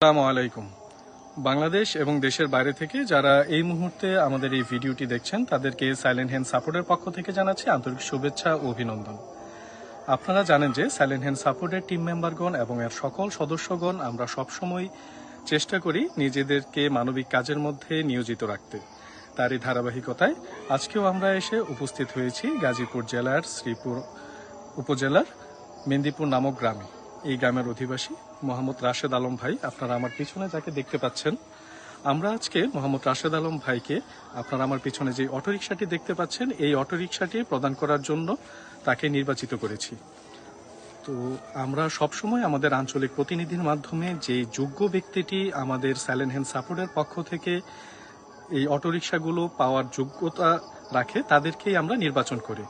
আসসালামু আলাইকুম। বাংলাদেশ এবং দেশের বাইরে থেকে যারা এই মুহূর্তে আমাদের এই ভিডিওটি দেখছেন, তাদেরকে সাইলেন্ট হ্যান্ড সাপোর্টের পক্ষ থেকে জানাচ্ছি আন্তরিক শুভেচ্ছা ও অভিনন্দন। আপনারা জানেন যে সাইলেন্ট হ্যান্ড সাপোর্টের টিম মেম্বারগণ এবং এর সকল সদস্যগণ আমরা সবসময় চেষ্টা করি নিজেদেরকে মানবিক কাজের মধ্যে নিয়োজিত রাখতে। তারই ধারাবাহিকতায় আজকেও আমরা এসে উপস্থিত হয়েছি গাজীপুর জেলার শ্রীপুর উপজেলার মেদিনীপুর নামক গ্রামে। এই গ্রামের অধিবাসী মোহাম্মদ রাশেদ আলম ভাই, আপনারা আমার পিছনে যাকে দেখতে পাচ্ছেন। আমরা আজকে মোহাম্মদ রাশেদ আলম ভাইকে আপনারা আমার পিছনে যে অটোরিকশাটি দেখতে পাচ্ছেন, এই অটোরিকশাটি প্রদান করার জন্য তাকে নির্বাচিত করেছি। তো আমরা সবসময় আমাদের আঞ্চলিক প্রতিনিধির মাধ্যমে যে যোগ্য ব্যক্তিটি আমাদের সাইলেন্ট হ্যান্ড সাপোর্টের পক্ষ থেকে এই অটোরিকশাগুলো পাওয়ার যোগ্যতা রাখে, তাদেরকেই আমরা নির্বাচন করি।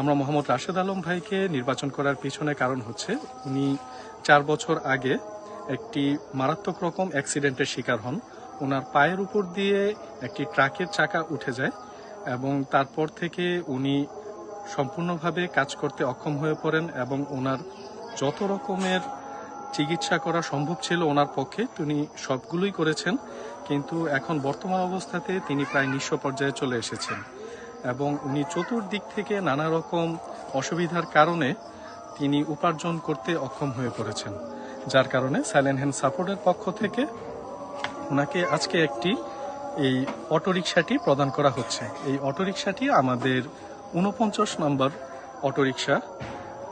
আমরা মোহাম্মদ রাশেদ আলম ভাইকে নির্বাচন করার পিছনে কারণ হচ্ছে উনি চার বছর আগে একটি মারাত্মক রকম অ্যাক্সিডেন্টের শিকার হন। ওনার পায়ের উপর দিয়ে একটি ট্রাকের চাকা উঠে যায় এবং তারপর থেকে উনি সম্পূর্ণভাবে কাজ করতে অক্ষম হয়ে পড়েন এবং ওনার যত রকমের চিকিৎসা করা সম্ভব ছিল ওনার পক্ষে তিনি সবগুলোই করেছেন, কিন্তু এখন বর্তমান অবস্থাতে তিনি প্রায় নিঃস্ব পর্যায়ে চলে এসেছেন। এবং উনি চতুর্দিক থেকে নানা রকম অসুবিধার কারণে তিনি উপার্জন করতে অক্ষম হয়ে পড়েছেন, যার কারণে সাইলেন্ট হ্যান্ড সাপোর্টের পক্ষ থেকে ওনাকে আজকে একটি এই অটোরিকশাটি প্রদান করা হচ্ছে। এই অটোরিকশাটি আমাদের উনপঞ্চাশ নম্বর অটোরিকশা।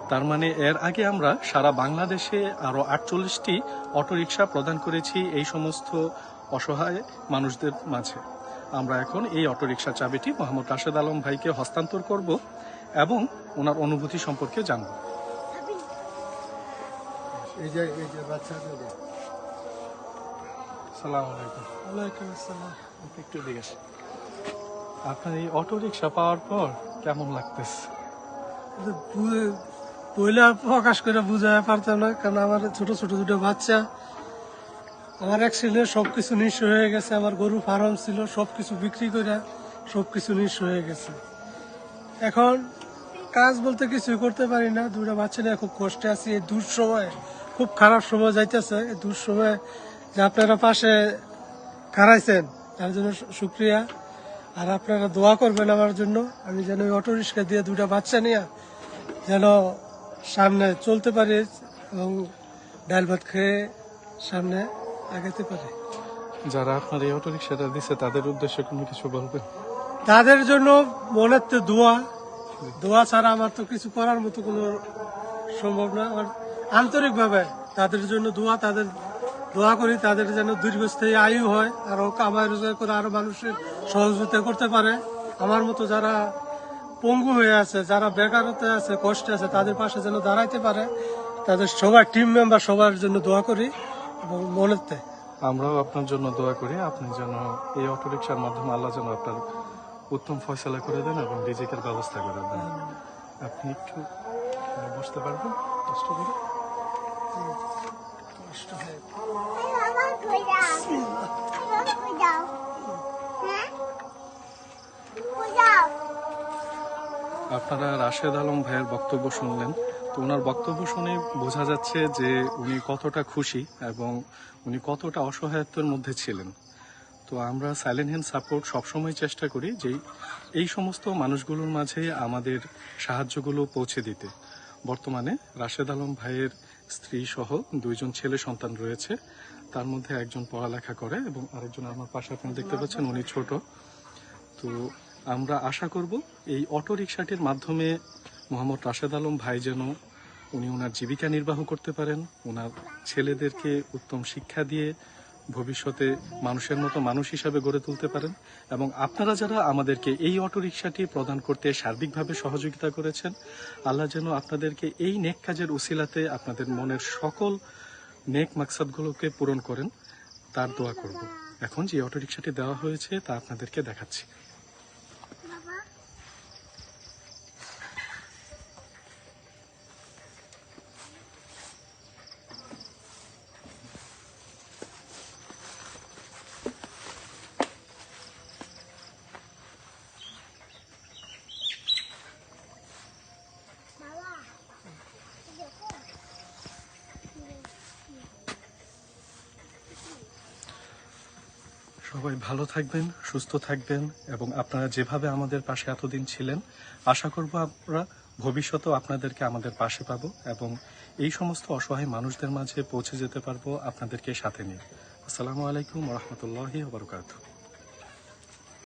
তার মানে এর আগে আমরা সারা বাংলাদেশে আরও আটচল্লিশটি অটোরিকশা প্রদান করেছি এই সমস্ত অসহায় মানুষদের মাঝে। আমরা এখন এই অটোরিকশা চাবিটি মোহাম্মদ রাশেদ আলম ভাইকে হস্তান্তর করব এবং ওনার অনুভূতি সম্পর্কে জানব। এই যে এই যে বাচ্চাদের সালাম আলাইকুম। ওয়ালাইকুম আসসালাম। একটু দিকে আপনার এই অটোরিকশা পাওয়ার পর কেমন লাগতেছে? পয়লা প্রকাশ করে বুঝায় পারতাম না কারণ আমার ছোট ছোট দুটো বাচ্চা। আমার অ্যাক্সিডেন্টে সব কিছু নিঃস্ব হয়ে গেছে, আমার গরু ফার্ম ছিল সব কিছু বিক্রি করে সব কিছু নিঃস্ব হয়ে গেছে। এখন কাজ বলতে কিছুই করতে পারি না দুটো বাচ্চা নিয়ে খুব কষ্টে আছি। এই দূর সময় খুব খারাপ সময় যাইতেছে। এই দূর সময় যে আপনারা পাশে খারাইছেন তার জন্য শুক্রিয়া। আর আপনারা দোয়া করবেন আমার জন্য, আমি যেন ওই অটো রিক্সা দিয়ে দুটা বাচ্চা নিয়ে যেন সামনে চলতে পারি এবং ডাল ভাত খেয়ে সামনে আগাতে পারি। যারা আপনার এই অটোরিকশাটা দিছে তাদের উদ্দেশ্যে কোনো কিছু বলবেন? তাদের জন্য মনের তো দোয়া। দোয়া ছাড়া আমার তো কিছু করার মতো কোনো সম্ভব না। আমার আন্তরিকভাবে তাদের জন্য দোয়া তাদের দোয়া করি তাদের যেন দীর্ঘস্থায়ী আয়ু হয় আরও কামাই রোজগার করে আরও মানুষের সহযোগিতা করতে পারে। আমার মতো যারা পঙ্গু হয়ে আছে যারা বেকারত্বে আছে কষ্টে আছে তাদের পাশে যেন দাঁড়াইতে পারে। তাদের সবার টিম মেম্বার সবার জন্য দোয়া করি। মনেতে আমরাও আপনার জন্য দোয়া করি আপনি যেন এই অটোরিকশার মাধ্যমে আল্লাহ যেন আপনার উত্তম ফয়সলা করে দেন এবং রিজিকের ব্যবস্থা করে দেন। আপনি একটু বুঝতে বসতে পারবেন কষ্ট করে। কষ্ট হয়। আপনারা রাশেদ আলম ভাইয়ের বক্তব্য শুনলেন। তো ওনার বক্তব্য শুনে বোঝা যাচ্ছে যে উনি কতটা খুশি এবং উনি কতটা অসহায়ত্বের মধ্যে ছিলেন। তো আমরা সাইলেন্ট হ্যান্ড সাপোর্ট সবসময় চেষ্টা করি যে এই সমস্ত মানুষগুলোর মাঝে আমাদের সাহায্যগুলো পৌঁছে দিতে। বর্তমানে রাশেদ আলম ভাইয়ের স্ত্রী সহ দুইজন ছেলে সন্তান রয়েছে। তার মধ্যে একজন পড়ালেখা করে এবং আরেকজন আমার পাশে আপনারা দেখতে পাচ্ছেন, উনি ছোট। তো আমরা আশা করব এই অটো রিক্সাটির মাধ্যমে মোহাম্মদ রাশেদ আলম ভাই যেন উনি ওনার জীবিকা নির্বাহ করতে পারেন ওনার ছেলেদেরকে উত্তম শিক্ষা দিয়ে ভবিষ্যতে মানুষের মতো মানুষ হিসাবে গড়ে তুলতে পারেন এবং আপনারা যারা আমাদেরকে এই অটো রিক্সাটি প্রদান করতে সার্বিকভাবে সহযোগিতা করেছেন, আল্লাহ যেন আপনাদেরকে এই নেক কাজের উসিলাতে আপনাদের মনের সকল নেক মাকসাদগুলোকে পূরণ করেন, তার দোয়া করব। এখন যে অটো রিক্সাটি দেওয়া হয়েছে তা আপনাদেরকে দেখাচ্ছি। সবাই ভালো থাকবেন, সুস্থ থাকবেন এবং আপনারা যেভাবে আমাদের পাশে এতদিন ছিলেন, আশা করব আমরা ভবিষ্যতেও আপনাদেরকে আমাদের পাশে পাব এবং এই সমস্ত অসহায় মানুষদের মাঝে পৌঁছে যেতে পারব আপনাদেরকে সাথে নিয়ে। আসসালামু আলাইকুম রহমতুল্লাহি ওবরকাতুহ